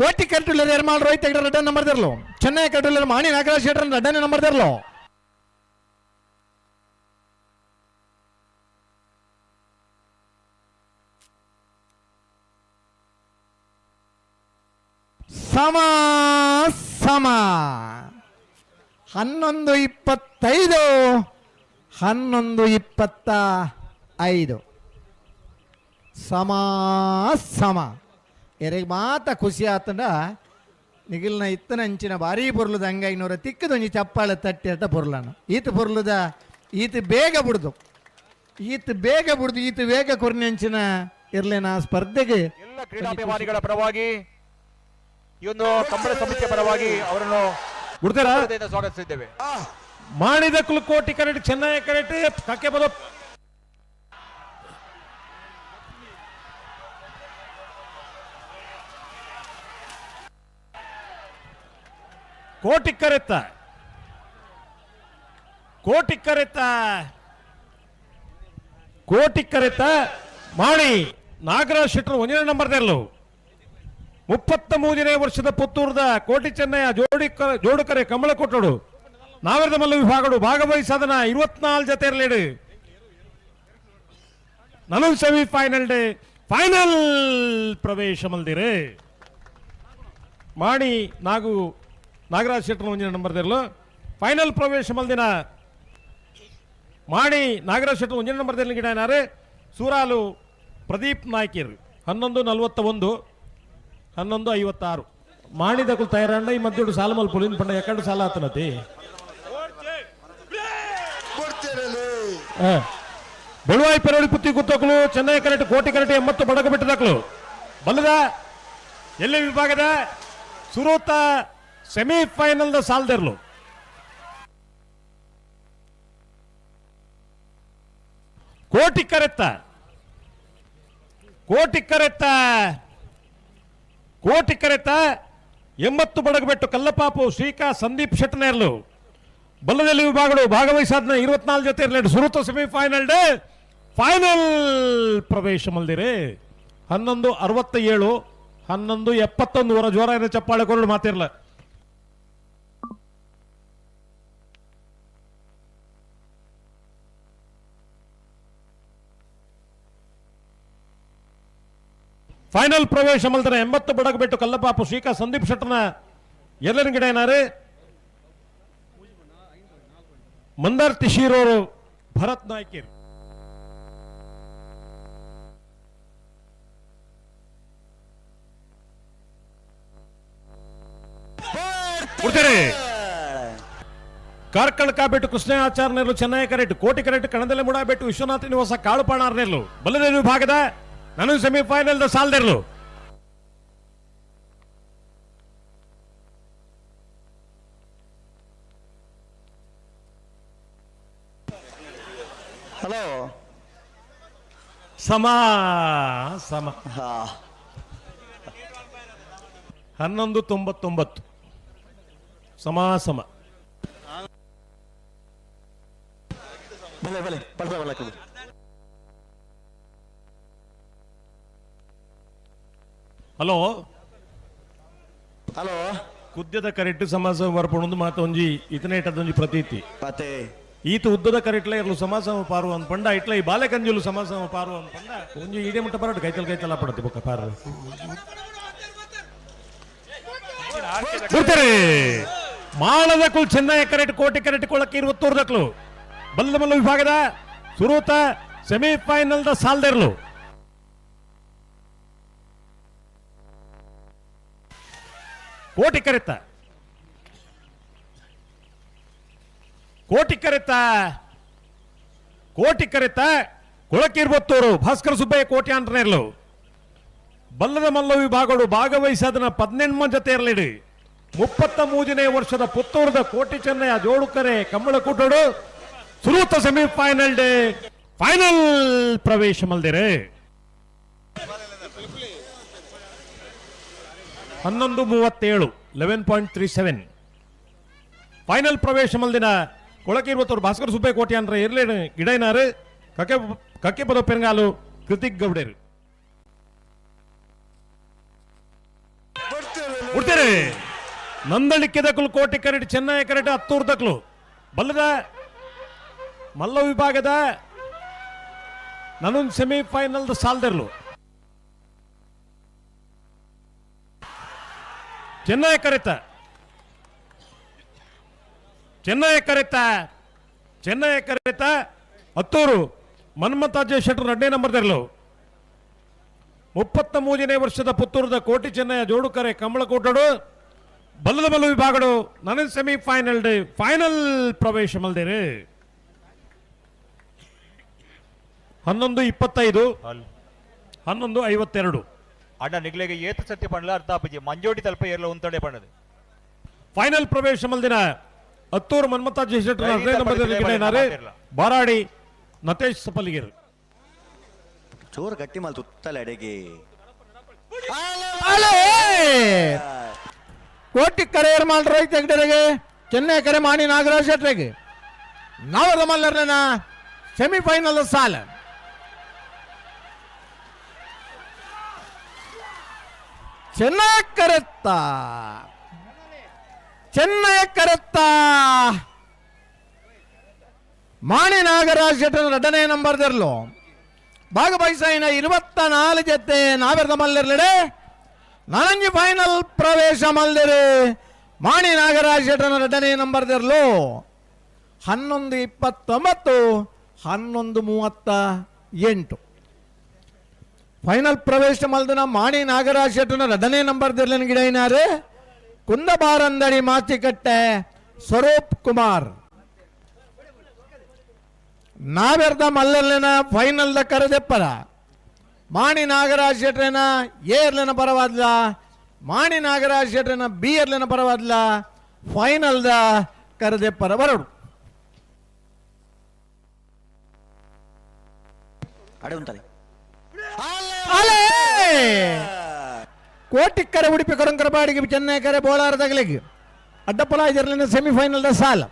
ಕೋಟಿ ಕಟ್ಟುಲರ್ ಎರ್ಮಾಳ್ ರೋಹಿತ್ ಹೆಗ್ಡೆ ರೆಡ್ಡ ನಂಬರ್ ದಿರ್ಲು? ಚೆನ್ನೈ ಕಟ್ಟುಲರ್ ಮಾಣಿ ನಾಗರಾಜ್ ಶೆಟ್ಟರ್ ರೆಡ್ಡನೇ ನಂಬರ್ ದಿರ್ಲು? ಸಮ ಸಮ. ಹನ್ನೊಂದು ಇಪ್ಪತ್ತೈದು, ಹನ್ನೊಂದು ಇಪ್ಪತ್ತ ಐದು. ಸಮ ಸಮ. ಎರಿಗೆ ಮಾತ ಖುಷಿ ಆತಂಡ ನಿಗಿಲ್ನ ಇತ್ತನ ಅಂಚಿನ ಭಾರಿ ಪೊರ್ಲುದ ಹಂಗಾಗಿನವ್ರ ತಿಕ್ಕದೊಂಜಿ ಚಪ್ಪಾಳೆ ತಟ್ಟಿ ಅಂತ ಪೊರ್ಲನ. ಈತ ಪೊರ್ಲುದ ಈತ ಬೇಗ ಬಿಡ್ದು. ಈತ ಬೇಗ ಬಿಡ್ದು ಈತ ಬೇಗ ಕೊರ್ನಿ ಅಂಚಿನ ಇರ್ಲೇನ ಸ್ಪರ್ಧೆಗೆ ಎಲ್ಲ ಕ್ರೀಡಾಭಿಮಾನಿಗಳ ಪರವಾಗಿ ಈ ಒಂದು ಕಂಬಳ ಸಮಿತಿಯ ಪರವಾಗಿ ಅವರನ್ನು ಬಿಡ್ತಾರ ಹೃದಯದಿಂದ ಸ್ವಾಗತಿಸಿದ್ದೇವೆ. ಮಾಡಿದ ಕುಲಕೋಟಿ ಕರೆಕ್ಟ್ ಚೆನ್ನೈ ಕರೆಕ್ಟ್ ಕಕ್ಕೆ ಬರೋ ಕೋಟಿ ಕರೆತ್ತ ಕೋಟಿ ಕರೆತ್ತ ಕೋಟಿ ಕರೆತ. ಮಾಡಿ ನಾಗರಾಜ್ ಶೆಟ್ಟರು ಒಂದನೇ ನಂಬರ್ದಲ್ಲೂ ಮುಪ್ಪತ್ತ ಮೂರನೇ ವರ್ಷದ ಪುತ್ತೂರದ ಕೋಟಿ ಚೆನ್ನಯ್ಯ, ಜೋಡಿ ಜೋಡುಕರೆ ಕಮಲ ಕೊಟ್ಟಡು ನಾವೆರದ ಮಲ್ಲ ವಿಭಾಗಡು ಭಾಗವಹಿಸದನ ಇರುವತ್ನಾಲ್ಕು ಜತೆ ಇರಲಿಡು ನಲವತ್ತು ಸೆಮಿ ಫೈನಲ್ ಡೇ, ಫೈನಲ್ ಪ್ರವೇಶ ಮಲ್ದಿರೆ. ಮಾಡಿ ನಾಗು ನಾಗರಾಜ್ ಶೆಟ್ಟರ್ ನಂಬರ್ ದಿರಲು. ಫೈನಲ್ ಪ್ರವೇಶ ಮಲ್ದಿನ ಮಾಣಿ ನಾಗರಾಜ್ ಶೆಟ್ಟರ್ ಮುಂಜಿನ ನಂಬರ್ ದಿರಲಿ ಗಿಡ ಏನಾರೆ ಸೂರಾಲು ಪ್ರದೀಪ್ ನಾಯ್ಕಿರ್. ಹನ್ನೊಂದು ನಲ್ವತ್ತ ಒಂದು, ಹನ್ನೊಂದು ಐವತ್ತಾರು. ಮಾಡಿದಕ್ಕೂ ತಯಾರಂಡ, ಈ ಮಧ್ಯೆ ಸಾಲ ಮಲ್ ಪುಲಿನ ಪಂಡ ಎಕಡು ಸಾಲ ಆತನತಿ? ಬೆಳುವಾಯಿ ಪೆರೋಳಿ ಪುತ್ತಿ ಕುತ್ತಕಲು ಚೆನ್ನೈ ಕರೆಟ್, ಕೋಟಿ ಕರೆಟ್, ಎಂಬತ್ತು ಬಡಗ ಬಿಟ್ಟದಕ್ಲು ಬಲ್ಲದ, ಎಲ್ಲಿ ವಿಭಾಗದ? ಸುರೂತ ಸೆಮಿಫೈನಲ್ ದ ಸಾಲ್ದಿರ್ಲು. ಕೋಟಿ ಕರೆತ್ತ. ಕೋಟಿ ಕರೆತ್ತ. ಕೋಟಿ ಕರೆತ ಎಂಬತ್ತು ಬಡಗಬೆಟ್ಟು ಕಲ್ಲಪಾಪು ಶ್ರೀಕಾ ಸಂದೀಪ್ ಶೆಟ್ಟನೇರ್ಲು. ಬಲ್ಲದಲ್ಲಿ ವಿಭಾಗಗಳು ಭಾಗವಹಿಸಾದ್ನ ಇರುವತ್ನಾಲ್ಕು ಜೊತೆ ಇರಲಿ ಸುರುತ ಸೆಮಿಫೈನಲ್ ಡೇ ಫೈನಲ್ ಪ್ರವೇಶ ಮಲ್ದಿರಿ. ಹನ್ನೊಂದು ಅರವತ್ತ ಏಳು ಹನ್ನೊಂದು ಎಪ್ಪತ್ತೊಂದು ವರ ಜೋರ ಏನೋ ಚಪ್ಪಾಳೆ ಕೊರಡು ಮಾತಿರ್ಲ. ಫೈನಲ್ ಪ್ರವೇಶ ಮಲ್ದನ ಎಂಬತ್ತು ಬಡಗ ಬಿಟ್ಟು ಕಲ್ಲಪಾಪು ಶ್ರೀಕಾ ಸಂದೀಪ್ ಶೆಟ್ಟನ ಎಲ್ಲರಿನ ಗಿಡ ಏನಾರೇ? ಮಂದಾರ್ತಿ ಶಿರೋರು ಭರತ್ ನಾಯ್ಕಿರ್. ಕೊಡ್ತೀರಿ ಕಾರ್ಕಳ ಕಾಬಿಟ್ಟು ಕೃಷ್ಣ ಆಚಾರ್ಯರು ಚೆನ್ನೈ ಕರೆಕ್ಟ್ ಕೋಟಿ ಕರೆಕ್ಟ್ ಕಣದಲ್ಲೇ ಮುಡಾಬಿಟ್ಟು ವಿಶ್ವನಾಥ ನಿವಾಸ ಕಾಳುಪಾಣಾರ್ನೆರ್ಲು ಬಲ್ಲದೇ ವಿಭಾಗದ ನಾನು ಸೆಮಿಫೈನಲ್ ದ ಸಾಲ್ದಿರ್ಲು. ಹಲೋ ಸಮ ಸಮ. ಹನ್ನೊಂದು ತೊಂಬತ್ತೊಂಬತ್ತು. ಸಮ ಸಮ. ಬಲೆ ಬಲೆ ಬಲಕ್ಕೆ ಹಲೋ? ಹಲೋ? ಕುದ್ಯದ ಕರೆಟ್ ಸಮಾಸ ಬರ್ಪಣೊಂದು ಮಾತು ಒಂಜಿ ಇತನೆ ಇಟ್ಟದೊಂಜಿ ಪ್ರತೀತಿ. ಪಾತೆ. ಈತ ಉದ್ದದ ಕರೆಟ್ಲ ಇರ್ಲು ಸಮಾಸ ಪಾರು ಅಂದ್ ಪಂಡ ಇಟ್ಲ ಈ ಬಾಲೆ ಕಂಜುಲು ಸಮಾಸಮ ಪಾರು ಅಂದ್ ಪಂಡ ಒಂಜಿ ಈಡೆ ಮುಟ್ಟ ಬರಡು ಕೈತಲ್ ಕೈತಲ ಪಡತಿ ಬೊಕ್ಕ ಪಾರು ಬಿಡ್ತಾರೆ ಮಾಳದ ಕುಲ್ ಚೆನ್ನೈ ಕರೆಟ್ ಕೋಟಿ ಕರೆಟ್ ಕೊಳಕ್ಕೆ ಇರುವತ್ತೂರ್ದಕ್ಲು ಬಲ್ಲಮಲ್ಲ ವಿಭಾಗದ ಸುರೂತ ಸೆಮಿಫೈನಲ್ ದ ಸಾಲ್ದೆರ್ಲು. ಕೋಟಿ ಕರೆತ. ಕೋಟಿ ಕರೆತ. ಕೋಟಿ ಕರೆತ. ಕೊಳಕಿರ್ಬತ್ತೂರು ಭಾಸ್ಕರ ಸುಬ್ಬಯ್ಯ ಕೋಟಿ ಅಂಟನೇರ್ಲು ಬಲ್ಲದ ಮಲ್ಲ ವಿಭಾಗಗಳು ಭಾಗವಹಿಸದನ ಪದಿನೆಂಟು ಜೊತೆ ಇರಲಿಡಿ ಮುಪ್ಪತ್ತ ಮೂರನೇ ವರ್ಷದ ಪುತ್ತೂರದ ಕೋಟಿ ಚೆನ್ನಯ ಜೋಡುಕರೆ ಕಮ್ಮಳ ಕೂಟೋಡು ಸುರೂತ ಸೆಮಿಫೈನಲ್ ಡೇ ಫೈನಲ್ ಪ್ರವೇಶ ಮಲ್ದಿರೆ. ಹನ್ನೊಂದು ಮೂವತ್ತೇಳು eleven point three seven final ಪ್ರವೇಶ ಮಲ್ದಿನ ಕೊಳಕೆ ಇರುವತ್ತವ್ರು ಭಾಸ್ಕರ್ ಸುಬ್ಬೆ ಕೋಟಿ ಅಂದ್ರೆ ಇರ್ಲಿ ಗಿಡೈನಾರು ಕಕ್ಕೆ ಕಕ್ಕೆ ಪದ ಪೆರಂಗಾಲು ಕೃತಿಕ್ ಗೌಡರು. ಉಡ್ತೇರಿ ನಂದಳಿಕೆ ದಕ್ಕಲು ಕೋಟಿ ಕರೆಟ್ ಚೆನ್ನೈ ಕರೆಟ್ ಹತ್ತೂರು ದಕ್ಕಲು ಬಲ್ಲದ ಮಲ್ಲ ವಿಭಾಗದ ನಾನೊಂದು ಸೆಮಿಫೈನಲ್ ಸಾಲ್ದಿರ್ಲು. ಚೆನ್ನೈ ಕರೆತ. ಚೆನ್ನೈ ಕರೆತ. ಚೆನ್ನೈ ಕರೆತ. ಹತ್ತೂರು. ಮನ್ಮತಾಜ ಶೆಟ್ರು ಎರಡನೇ ನಂಬರ್ ತೆರಲು ಮುಪ್ಪತ್ತ ಮೂರನೇ ವರ್ಷದ ಪುತ್ತೂರದ ಕೋಟಿ ಚೆನ್ನಯ ಜೋಡುಕರೆ ಕಮಲಕೋಟಡು ಬಲ್ಲದ ಬಲ್ಲು ವಿಭಾಗಡು ನನ್ನ ಸೆಮಿಫೈನಲ್ ಫೈನಲ್ ಪ್ರವೇಶ ಮಲ್ದೇರಿ. ಹನ್ನೊಂದು ಇಪ್ಪತ್ತೈದು. ಹನ್ನೊಂದು ಐವತ್ತೆರಡು. ಅಣ್ಣ ನಿಗ್ಲೆಗೆ ಏತ ಸತ್ಯ ಪಣ್ಣಲ ಅರ್ಥ ಆಪಜಿ ಮಂಜೋಟಿ ತಲ್ಪ ಏರ್ಲ ಉಂತಡೆ ಪಣ್ಣದು ಫೈನಲ್ ಪ್ರವೇಶ ಮಲ್ದಿನ ಹತ್ತೂರು ಮನ್ಮತ ನಂಬರ್ ಬಾರಾಡಿ ನತೇಶ್ ಸಪಲಿಗಿರು. ಚೋರ್ ಗಟ್ಟಿ ಮಲ್ ತುತ್ತಲ ಎಡೆಗೆ ಅಲೇ! ಕೋಟಿ ಕರೆಯರ್ ಮಾಲ್ ರೈತ ಹೆಗ್ಡರಿಗೆ ಚೆನ್ನೈ ಕರೆ ಮಾಡಿ ನಾಗರಾಜ್ ಶೆಟ್ರಿಗೆ. ನಾವೆಲ್ಲ ಮಲ್ಲರ್ನ ಸೆಮಿಫೈನಲ್ ಸಾಲ. ಚೆನ್ನಾಗಿ ಕರೆತ್ತ. ಚೆನ್ನಾಗಿ ಕರೆತ್ತ. ಮಾಣಿ ನಾಗರಾಜ್ ಶೆಟ್ಟರ್ ಎರಡನೇ ನಂಬರ್ದಿರ್ಲು ಭಾಗವಹಿಸಿನ ಇರುವತ್ತ ನಾಲ್ಕು ಜೊತೆ ನಾವೆರ್ದ ಮಲ್ಲಿರ್ಲಡೆ. ನನಂಜಿ ಫೈನಲ್ ಪ್ರವೇಶ ಮಲ್ದಿರಿ ಮಾಣಿ ನಾಗರಾಜ್ ಶೆಟ್ಟರ್ ಎರಡನೇ ನಂಬರ್ದಿರ್ಲು ಹನ್ನೊಂದು ಇಪ್ಪತ್ತೊಂಬತ್ತು, ಹನ್ನೊಂದು ಮೂವತ್ತ ಎಂಟು. ಫೈನಲ್ ಪ್ರವೇಶ ಮಲ್ದನ ಮಾಣಿ ನಾಗರಾಜ್ ಶೆಟ್ಟನ ರದನೆ ನಂಬರ್ ದಿರ್ಲನ್ ಗಿಡ ಏನಾರು ಕುಂದಬಾರಂದಡಿ ಮಾತಿಕಟ್ಟೆ ಸ್ವರೂಪ್ ಕುಮಾರ್. ನಾವೆರ್ದ ಮಲ್ಲರ್ಲಿನ ಫೈನಲ್ ದ ಕರೆದೆಪ್ಪದ ಮಾಣಿ ನಾಗರಾಜ್ ಶೆಟ್ರೇನ ಎ ಇರ್ಲಿನ ಪರವಾದ್ಲ, ಮಾಣಿ ನಾಗರಾಜ್ ಶೆಟ್ರೇನ ಬಿ ಇರ್ಲಿನ ಪರವಾದ್ಲ, ಫೈನಲ್ದ ಕರೆದೆಪ್ಪರ ಬರಡು. ಅಡೆ ಉಂಟಲೆ ಅಲೇ! ಕೋಟಿಕ್ಕರೆ ಉಡುಪಿ ಕೊರಂಕರ ಬಾಡಿಗೆ ಚೆನ್ನೈ ಕರೆ ಬೋಳಾರ ತಗಲಿಗೆ ಅಡ್ಡಪ್ಪಲ ಇದರ್ಲಿನ ಸೆಮಿಫೈನಲ್ದ ಸಾಲ.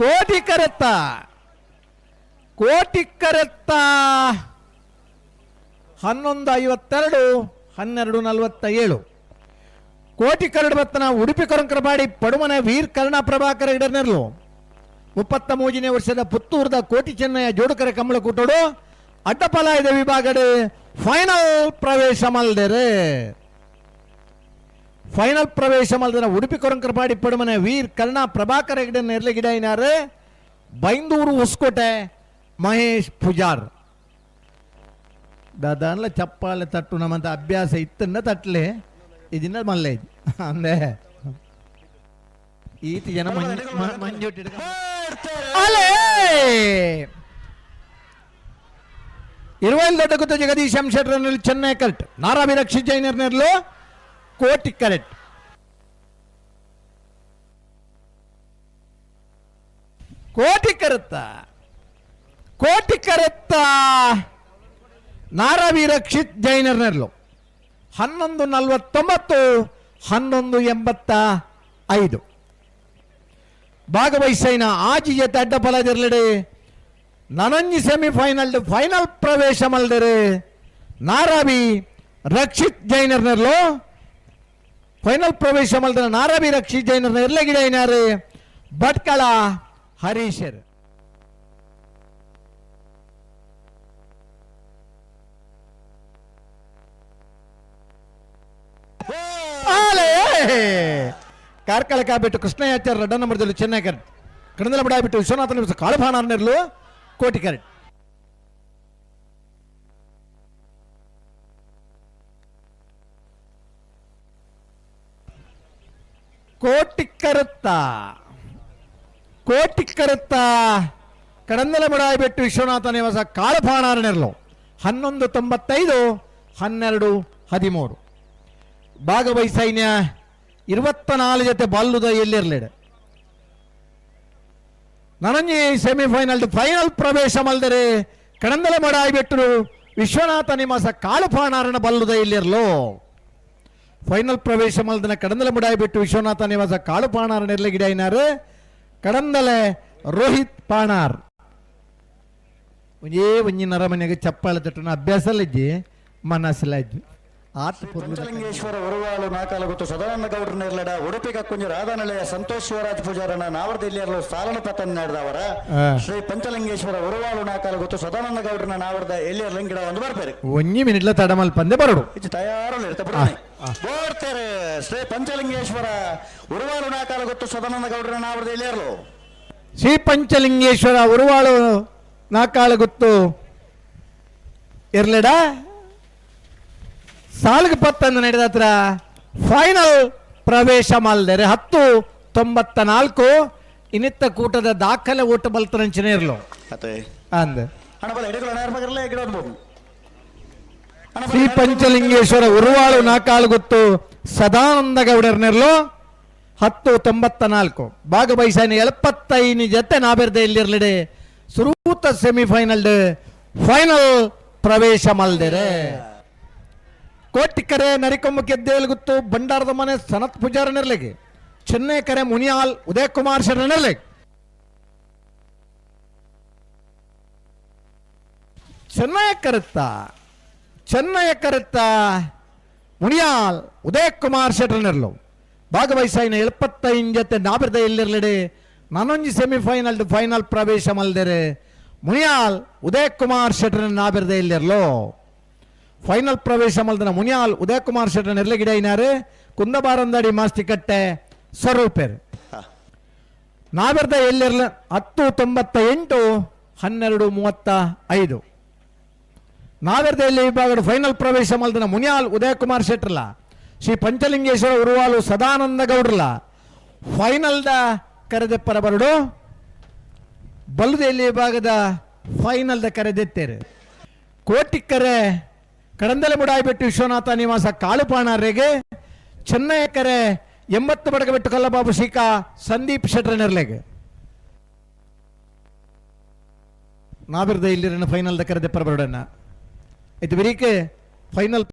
ಕೋಟಿ ಕರೆತ್ತ. ಹನ್ನೊಂದು ಐವತ್ತೆರಡು, ಹನ್ನೆರಡು ನಲವತ್ತ ಏಳು ಕೋಟಿ ಕರಡು ಬತ್ತನ ಉಡುಪಿ ಕೊರಂಕರಬಾಡಿ ಪಡುಮನ ವೀರ್ ಕರ್ಣ ಪ್ರಭಾಕರ ಇಡರ್ನೆರ್ಲು. ಮುಪ್ಪತ್ತ ಮೂಜನೇ ವರ್ಷದ ಪುತ್ತೂರ್ದ ಕೋಟಿ ಚೆನ್ನಯ್ಯ ಜೋಡುಕರೆ ಕಂಬಳ ಅಡ್ಡಪಲಾಯದ ವಿಭಾಗದ ಫೈನಲ್ ಪ್ರವೇಶ ಮಲ್ದೆರೆ ಫೈನಲ್ ಪ್ರವೇಶ ಮಲ್ದರ ಉಡುಪಿ ಕೊರಂಕರಪಾಡಿ ಪಡುಮನೆ ವೀರ್ ಕರ್ಣ ಪ್ರಭಾಕರ ಹೆಗಡೆ ನೆರಲಿ ಗಿಡ ಏನಾರೆ ಬೈಂದೂರು ಹೊಸಕೋಟೆ ಮಹೇಶ್ ಪೂಜಾರ್ ದಾದಾನ್ಲ ಚಪ್ಪಾಳೆ ತಟ್ಟು ನಮ್ಮಂತ ಅಭ್ಯಾಸ ಇತ್ತನ್ನ ತಟ್ಲೆ ಇದನ್ನ ಮಲ್ಲೆ ಅಂದೆ ಈತ ಜನ ಮಂಜು అలే ఇరవై దొడ్డ కొత్త జగదీశ్ శెట్టర్ చెన్నై కరెక్ట్ నారాబి రక్షిత్ జైనర్నర్లో కోటి కరెక్ట్ ಕೋಟಿ ಕರುತ್ತ ಕೋಟಿ ಕರುತ್ತ ನಾರಾವಿ ರಕ್ಷಿತ್ ಜೈನರ್ನರ್ಲು ಹನ್ನೊಂದು ನಲವತ್ತೊಂಬತ್ತು ಹನ್ನೊಂದು ಎಂಬತ್ತ ಐದು ಭಾಗವಹಿಸೈನ ಆಜಿ ಜೊತೆ ಅಡ್ಡಫಲದಿರ್ಲಿಡೆ ನನಂಜಿ ಸೆಮಿಫೈನಲ್ ಫೈನಲ್ ಪ್ರವೇಶ ಮಲ್ದರೆ ನಾರಾಬಿ ರಕ್ಷಿತ್ ಜೈನರ್ನರ್ಲು ಫೈನಲ್ ಪ್ರವೇಶ ಮಲ್ದರೆ ನಾರಾಬಿ ರಕ್ಷಿತ್ ಜೈನರ್ನ ಇರ್ಲಗಿಡ ಏನಾರು ಭಟ್ಕಳ ಹರೀಶರ್. ಆಲೆ! ಕಾರ್ಕಳ ಕಾಬಿಟ್ಟು ಕೃಷ್ಣಯಾಚಾರ್ಯ ರಡ್ಡ ಮರದಲ್ಲಿ ಚೆನ್ನೈ ಕರೆಕ್ಟ್ ಕಡದಲ ಬಿಡಾಬಿಟ್ಟು ವಿಶ್ವನಾಥನ ಕಾಳುಭಾಣರ್ನೆರ್ಲು ಕೋಟಿ ಕರೆಕ್ಟ್ ಕೋಟಿ ಕರುತ್ತ ಕೋಟಿ ಕರುತ್ತ ಕಡಂದಲ ವಿಶ್ವನಾಥ ನಿವಾಸ ಕಾಳುಭಾಣಾರನೆರ್ಲು ಹನ್ನೊಂದು ತೊಂಬತ್ತೈದು, ಹನ್ನೆರಡು, ಹದಿಮೂರು. ಭಾಗವಹಿಸೈನ್ಯ ഇരുപത്ത നാല് ജത്തെ ബല്ലുത എല്ലിരലിട് ನನಂಜಿ ಸೆಮಿಫೈನಲ್ ಫೈನಲ್ ಪ್ರವೇಶ ಮಲ್ದರೆ ಕಡಂದಲ ಮಡಾಯಿ ಬಿಟ್ಟರು ವಿಶ್ವನಾಥ ನಿವಾಸ ಕಾಳುಪಾಣಾರನ ಬಲ್ಲುದ ಇಲ್ಲಿರ್ಲು ಫೈನಲ್ ಪ್ರವೇಶ ಮಲ್ದನ ಕಡಂದಲ ಮುಡಾಯಿ ಬಿಟ್ಟು ವಿಶ್ವನಾಥ ನಿವಾಸ ಕಾಳುಪಾಣಾರನ ಇರ್ಲಿ ಗಿಡ ಏನಾರು ಕಡಂದಲೆ ರೋಹಿತ್ ಪಾಣಾರ್ ಒಂಜೇ ಒಂಜಿ ನರಮನೆಗೆ ಚಪ್ಪಾಳೆ ತಟ್ಟನ ಅಭ್ಯಾಸಲಿಜ್ಜಿ ಮನಸ್ಸಲಾಜ್ಜಿ ಆತ ಪೂರ್ವ ಪಂಚಲಿಂಗೇಶ್ವರ ಉರುವಾಳು ನಾಕಾಲಗುತ್ತು ಸದಾನಂದ ಗೌಡ್ರ ನಿರ್ಲಡ ಉಡುಪಿ ಕಕ್ಕುಂಜು ರಾಧಾನಲೆಯ ಸಂತೋಷ್ ಶಿವರಾಜ್ ಪೂಜಾರನ ನಾವರ್ದ ಇಲ್ಲಿಯರ್ಲು ಸಾಲನ ಪತನ ನಡೆದವರ. ಶ್ರೀ ಪಂಚಲಿಂಗೇಶ್ವರ ಉರುವಾಳು ನಾಕಾಲಗುತ್ತು ಸದಾನಂದ ಗೌಡ್ರನ ನಾವರ್ದ ಎಲ್ಲಿಯರ್ ಲಿಂಗಿಡ ಒಂದು ಬರ್ತಾರೆ ಒಂಜಿ ಮಿನಿಟ್ಲ ತಡಮಲ್ ಪಂದೆ ಬರಡು. ಇದು ತಯಾರು ಓಡ್ತಾರೆ ಶ್ರೀ ಪಂಚಲಿಂಗೇಶ್ವರ ಉರುವಾಳು ನಾಕಾಲಗುತ್ತು ಸದಾನಂದ ಗೌಡ್ರನ ನಾವರ್ದ ಎಲ್ಲಿಯರ್ಲು? ಶ್ರೀ ಪಂಚಲಿಂಗೇಶ್ವರ ಉರುವಾಳು ನಾಕಾಲಗುತ್ತು. ಗೊತ್ತು ಇರ್ಲಿಡ? ಸಾಲಿಗೆ ಪತ್ತನ್ನು ನಡೆದ ಹತ್ರ ಫೈನಲ್ ಪ್ರವೇಶ ಮಲ್ದರೆ. ಹತ್ತು ತೊಂಬತ್ತ ನಾಲ್ಕು ಇನ್ನಿತ್ತ ಕೂಟದ ದಾಖಲೆ ಓಟ ಬಲ್ತರಂಚನೆ ಇರಲು ಅಂದ ಶ್ರೀ ಪಂಚಲಿಂಗೇಶ್ವರ ಉರುವಾಳು ನಾಕಾಳು ಗೊತ್ತು ಸದಾನಂದ ಗೌಡರ್ನೆರ್ಲು ಹತ್ತು ತೊಂಬತ್ತ ನಾಲ್ಕು. ಭಾಗವಹಿಸಿ ಎಲ್ಪತ್ತೈನಿ ಜೊತೆ ನಾಬೆರ್ದೆ ಇಲ್ಲಿರ್ಲಿಡೆ ಸುರೂತ ಸೆಮಿಫೈನಲ್ ಫೈನಲ್ ಪ್ರವೇಶ ಮಲ್ದೆರೆ. ಕೋಟಿಕರೆ ನರಿಕೊಂಬ ಗೆದ್ದೇಲ್ಗುತ್ತು ಗೊತ್ತು ಬಂಡಾರದ ಮನೆ ಸನತ್ ಪೂಜಾರ ನೆರ್ಲೆಗೆ ಚೆನ್ನೈ ಕರೆ ಮುನಿಯಾಲ್ ಉದಯ್ ಕುಮಾರ್ ಶರಣ ಚೆನ್ನೈ ಕರೆತ್ತ ಚೆನ್ನೈ ಕರೆತ್ತ ಮುನಿಯಾಲ್ ಉದಯ್ ಕುಮಾರ್ ಶೆಟ್ರನಿರ್ಲು ಭಾಗವಹಿಸಿನ ಎಪ್ಪತ್ತೈದು ಜೊತೆ ನಾಬಿರ್ದ ಎಲ್ಲಿರ್ಲಿಡೆ, ನಾನೊಂಜಿ ಸೆಮಿಫೈನಲ್ ಫೈನಲ್ ಪ್ರವೇಶ ಮಲ್ದೆರೆ ಮುನಿಯಾಲ್ ಉದಯ್ ಕುಮಾರ್ ಶೆಟ್ರ ನಾಬಿರ್ದ ಎಲ್ಲಿರ್ಲು. ಫೈನಲ್ ಪ್ರವೇಶ ಮಲ್ದನ ಮುನಿಯಾಲ್ ಉದಯಕುಮಾರ್ ಕುಮಾರ್ ಶೆಟ್ರನ ಎರ್ಲಗಿಡ ಕುಂದಬಾರಂದಾಡಿ ಮಾಸ್ತಿಕಟ್ಟೆ ಸ್ವರೂಪೇರು. ನಾವೆರ್ದ ಎಲ್ಲಿರ್ಲ? ಹತ್ತು ತೊಂಬತ್ತ ಎಂಟು ಹನ್ನೆರಡು ಮೂವತ್ತ ಐದು. ನಾವೆರ್ದ ಎಲ್ಲಿ ವಿಭಾಗದ ಫೈನಲ್ ಪ್ರವೇಶ ಮಲ್ದನ ಮುನಿಯಾಲ್ ಉದಯಕುಮಾರ್ ಶೆಟ್ರಲ್ಲ? ಶ್ರೀ ಪಂಚಲಿಂಗೇಶ್ವರ ಉರುವಾಲು ಸದಾನಂದ ಗೌಡ್ರಲ್ಲ? ಫೈನಲ್ದ ಕರೆದೆಪ್ಪರ ಬರಡು. ಬಲುದೆಲ್ಲಿ ವಿಭಾಗದ ಫೈನಲ್ದ ಕರೆದೆತ್ತೇರು? ಕೋಟಿಕ್ಕರೆ ಕಡಂದಲೆ ಮುಡಾಯಿಬೆಟ್ಟು ವಿಶ್ವನಾಥ ನಿವಾಸ ಕಾಳುಪಾಣಾರೆಗೆ ಚೆನ್ನೈ ಕರೆ ಎಂಬತ್ತು ಬಡಗಬೆಟ್ಟು ಕಲ್ಲಬಾಬು ಶೀಕ ಸಂದೀಪ್ ಶೆಟ್ರನೆರ್ಲೆಗೆ ನಾವಿರ್ದ ಇಲ್ಲಿರನ ಫೈನಲ್ದ ಕರೆದೆಪ್ಪರ ಬರಡನ್ನ ಇದು ಬರೀಕೆ ಫೈನಲ್